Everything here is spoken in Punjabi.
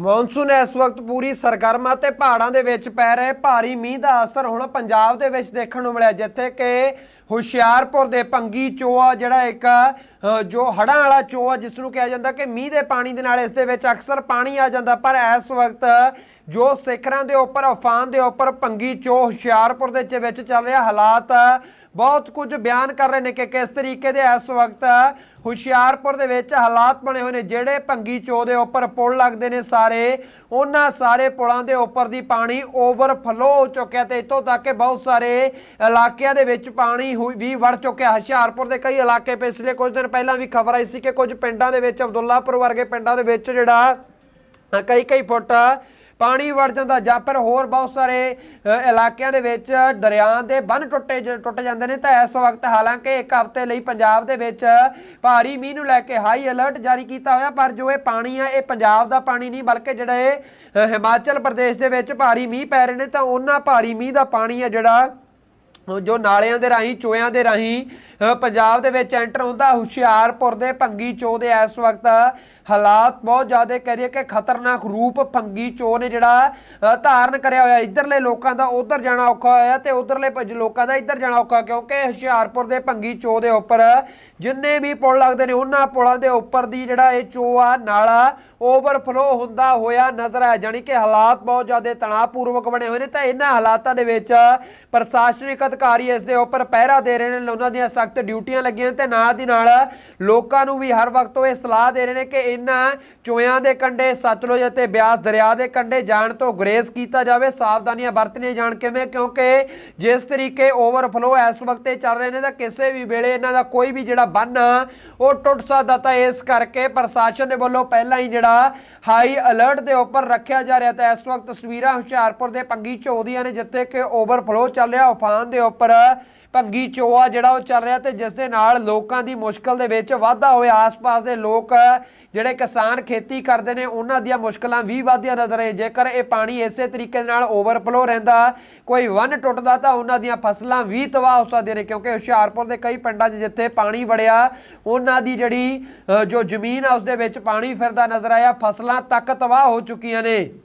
ਮੌਨਸੂਨ ਇਸ ਵਕਤ ਪੂਰੀ ਸਰਗਰਮ ਅਤੇ ਪਹਾੜਾਂ ਦੇ ਵਿੱਚ ਪੈ ਰਹੇ ਭਾਰੀ ਮੀਂਹ ਦਾ ਅਸਰ ਹੁਣ ਪੰਜਾਬ ਦੇ ਵਿੱਚ ਦੇਖਣ ਨੂੰ ਮਿਲਿਆ, ਜਿੱਥੇ ਕਿ ਹੁਸ਼ਿਆਰਪੁਰ ਦੇ ਪੰਗੀ ਚੋਆ ਜਿਹੜਾ ਇੱਕ ਜੋ ਹੜਾਂ ਵਾਲਾ ਚੋਆ, ਜਿਸ ਨੂੰ ਕਿਹਾ ਜਾਂਦਾ ਕਿ ਮੀਂਹ ਦੇ ਪਾਣੀ ਦੇ ਨਾਲ ਇਸ ਦੇ ਵਿੱਚ ਅਕਸਰ ਪਾਣੀ ਆ ਜਾਂਦਾ, ਪਰ ਇਸ ਵਕਤ ਜੋ ਸਿਖਰਾਂ ਦੇ ਉੱਪਰ ਉਫਾਨ ਦੇ ਉੱਪਰ ਪੰਗੀ ਚੋ ਹੁਸ਼ਿਆਰਪੁਰ ਦੇ ਵਿੱਚ ਚੱਲ ਰਿਹਾ। ਹਾਲਾਤ ਬਹੁਤ ਕੁਝ ਬਿਆਨ ਕਰ ਰਹੇ ਨੇ ਕਿ ਕਿਸ ਤਰੀਕੇ ਦੇ ਇਸ ਵਕਤ ਹੁਸ਼ਿਆਰਪੁਰ ਦੇ ਵਿੱਚ ਹਾਲਾਤ ਬਣੇ ਹੋਏ ਨੇ, ਜਿਹੜੇ ਭੰਗੀ ਚੋ ਦੇ ਉੱਪਰ ਪੁਲ ਲੱਗਦੇ ਨੇ ਸਾਰੇ, ਉਹਨਾਂ ਸਾਰੇ ਪੁਲਾਂ ਦੇ ਉੱਪਰ ਦੀ ਪਾਣੀ ਓਵਰਫਲੋ ਹੋ ਚੁੱਕਿਆ ਤੇ ਇਤੋਂ ਤੱਕ ਕਿ ਬਹੁਤ ਸਾਰੇ ਇਲਾਕਿਆਂ ਦੇ ਵਿੱਚ ਪਾਣੀ ਵੀ ਵੜ ਚੁੱਕਿਆ। ਹੁਸ਼ਿਆਰਪੁਰ ਦੇ ਕਈ ਇਲਾਕੇ ਪਿਛਲੇ ਕੁਝ ਦਿਨ ਪਹਿਲਾਂ ਵੀ ਖਬਰ ਆਈ ਸੀ ਕਿ ਕੁਝ ਪਿੰਡਾਂ ਦੇ ਵਿੱਚ ਅਬਦੁੱਲਾਪੁਰ ਵਰਗੇ ਪਿੰਡਾਂ ਦੇ ਵਿੱਚ ਜਿਹੜਾ ਕਈ ਕਈ ਫੁੱਟ ਪਾਣੀ ਵੜ ਜਾਂਦਾ ਜਾਂ ਫਿਰ ਹੋਰ ਬਹੁਤ ਸਾਰੇ ਇਲਾਕਿਆਂ ਦੇ ਵਿੱਚ ਦਰਿਆ ਦੇ ਬੰਨ ਟੁੱਟੇ ਜ- ਟੁੱਟ ਜਾਂਦੇ ਨੇ। ਤਾਂ ਇਸ ਵਕਤ ਹਾਲਾਂਕਿ ਇੱਕ ਹਫ਼ਤੇ ਲਈ ਪੰਜਾਬ ਦੇ ਵਿੱਚ ਭਾਰੀ ਮੀਂਹ ਨੂੰ ਲੈ ਕੇ ਹਾਈ ਅਲਰਟ ਜਾਰੀ ਕੀਤਾ ਹੋਇਆ, ਪਰ ਜੋ ਇਹ ਪਾਣੀ ਆ, ਇਹ ਪੰਜਾਬ ਦਾ ਪਾਣੀ ਨਹੀਂ, ਬਲਕਿ ਜਿਹੜਾ ਇਹ ਹਿਮਾਚਲ ਪ੍ਰਦੇਸ਼ ਦੇ ਵਿੱਚ ਭਾਰੀ ਮੀਂਹ ਪੈ ਰਹੇ ਨੇ, ਤਾਂ ਉਹਨਾਂ ਭਾਰੀ ਮੀਂਹ ਦਾ ਪਾਣੀ ਆ ਜਿਹੜਾ ਜੋ ਨਾਲਿਆਂ ਦੇ ਰਾਹੀਂ ਚੋਇਆਂ ਦੇ ਰਾਹੀਂ ਪੰਜਾਬ ਦੇ ਵਿੱਚ ਐਂਟਰ ਹੁੰਦਾ ਹੁਸ਼ਿਆਰਪੁਰ ਦੇ ਭੰਗੀ ਚੋ ਦੇ ਇਸ ਵਕਤ ਹਾਲਾਤ ਬਹੁਤ ਜ਼ਿਆਦਾ ਕਰੀਏ ਕਿ ਖਤਰਨਾਕ ਰੂਪ ਭੰਗੀ ਚੋ ਨੇ ਜਿਹੜਾ ਧਾਰਨ ਕਰਿਆ ਹੋਇਆ ਇਧਰਲੇ ਲੋਕਾਂ ਦਾ, ਉਧਰ ਜਾਣਾ ਔਖਾ ਹੋਇਆ ਤੇ ਉਧਰਲੇ ਲੋਕਾਂ ਦਾ ਇੱਧਰ ਜਾਣਾ ਔਖਾ ਕਿਉਂਕਿ ਹੁਸ਼ਿਆਰਪੁਰ ਦੇ ਭੰਗੀ ਚੋ ਦੇ ਉੱਪਰ ਜਿੰਨੇ ਵੀ ਪੁਲ ਲੱਗਦੇ ਨੇ, ਉਹਨਾਂ ਪੁਲਾਂ ਦੇ ਉੱਪਰ ਦੀ ਜਿਹੜਾ ਇਹ ਚੋ ਆ, ਨਾਲਾ ਓਵਰਫਲੋ ਹੁੰਦਾ ਹੋਇਆ ਨਜ਼ਰ ਆਇਆ ਜਾਨੀ ਕਿ ਹਾਲਾਤ ਬਹੁਤ ਜ਼ਿਆਦਾ ਤਣਾਅਪੂਰਵਕ ਬਣੇ ਹੋਏ ਨੇ ਤਾਂ ਇਹਨਾਂ ਹਾਲਾਤਾਂ ਦੇ ਵਿੱਚ ਪ੍ਰਸ਼ਾਸਨਿਕ ਅਧਿਕਾਰੀ ਇਸ ਦੇ ਉੱਪਰ ਪਹਿਰਾ ਦੇ ਰਹੇ ਨੇ ਉਹਨਾਂ ਦੀਆਂ ਸਖਤ ਡਿਊਟੀਆਂ ਲੱਗੀਆਂ ਤੇ ਨਾਲ ਦੀ ਨਾਲ ਲੋਕਾਂ ਨੂੰ ਵੀ ਹਰ ਵਕਤ ਉਹ ਇਹ ਸਲਾਹ ਦੇ ਰਹੇ ਨੇ ਕਿ ਇਹਨਾਂ ਚੋਇਆਂ ਦੇ ਕੰਢੇ ਸਤਲੁਜ ਅਤੇ ਬਿਆਸ ਦਰਿਆ ਦੇ ਕੰਢੇ ਜਾਣ ਤੋਂ ਗੁਰੇਜ਼ ਕੀਤਾ ਜਾਵੇ। ਸਾਵਧਾਨੀਆਂ ਵਰਤਣੀਆਂ ਜਾਣ ਕਿਵੇਂ? ਕਿਉਂਕਿ ਜਿਸ ਤਰੀਕੇ ਓਵਰਫਲੋ ਇਸ ਵਕਤ ਇਹ ਚੱਲ ਰਹੇ ਨੇ ਤਾਂ ਕਿਸੇ ਵੀ ਵੇਲੇ ਇਹਨਾਂ ਦਾ ਕੋਈ ਵੀ ਜਿਹੜਾ ਬੰਨ ਆ, ਉਹ ਟੁੱਟ ਸਕਦਾ ਤਾਂ ਇਸ ਕਰਕੇ ਪ੍ਰਸ਼ਾਸਨ ਦੇ ਵੱਲੋਂ ਪਹਿਲਾਂ ਹੀ ਜਿਹੜਾ ਹਾਈ ਅਲਰਟ ਦੇ ਉੱਪਰ ਰੱਖਿਆ ਜਾ ਰਿਹਾ ਤਾਂ ਇਸ ਵਕਤ ਤਸਵੀਰਾਂ ਹੁਸ਼ਿਆਰਪੁਰ ਦੇ ਪੰਗੀ ਚੋਦੀਆਂ ਨੇ, ਜਿੱਥੇ ਕਿ ਓਵਰਫਲੋ ਚੱਲ ਰਿਹਾ, ਉਫਾਨ ਦੇ ਉੱਪਰ ਭੰਗੀ ਚੋਆ ਜਿਹੜਾ ਉਹ ਚੱਲ ਰਿਹਾ ਤੇ ਜਿਸ ਦੇ ਨਾਲ ਲੋਕਾਂ ਦੀ ਮੁਸ਼ਕਲ ਦੇ ਵਿੱਚ ਵਾਧਾ ਹੋਇਆ। ਆਸ-ਪਾਸ ਦੇ ਲੋਕ ਜਿਹੜੇ ਕਿਸਾਨ ਖੇਤੀ ਕਰਦੇ ਨੇ, ਉਹਨਾਂ ਦੀਆਂ ਮੁਸ਼ਕਲਾਂ ਵੀ ਵਧਦੀਆਂ ਨਜ਼ਰ ਆਏ ਜੇਕਰ ਇਹ ਪਾਣੀ ਇਸੇ ਤਰੀਕੇ ਨਾਲ ਓਵਰਫਲੋ ਰਹਿੰਦਾ, ਕੋਈ ਵਨ ਟੁੱਟਦਾ ਤਾਂ ਉਹਨਾਂ ਦੀਆਂ ਫਸਲਾਂ ਵੀ ਤਬਾਹ ਹੋ ਸਕਦੀਆਂ ਨੇ, ਕਿਉਂਕਿ ਹੁਸ਼ਿਆਰਪੁਰ ਦੇ ਕਈ ਪਿੰਡਾਂ 'ਚ ਜਿੱਥੇ ਪਾਣੀ ਵੜਿਆ, ਉਹਨਾਂ ਦੀ ਜਿਹੜੀ ਜੋ ਜ਼ਮੀਨ ਆ, ਉਸ ਦੇ ਵਿੱਚ ਪਾਣੀ ਫਿਰਦਾ ਨਜ਼ਰ ਆਇਆ ਫਸਲਾਂ ਤੱਕ ਤਬਾਹ ਹੋ ਚੁੱਕੀਆਂ ਨੇ।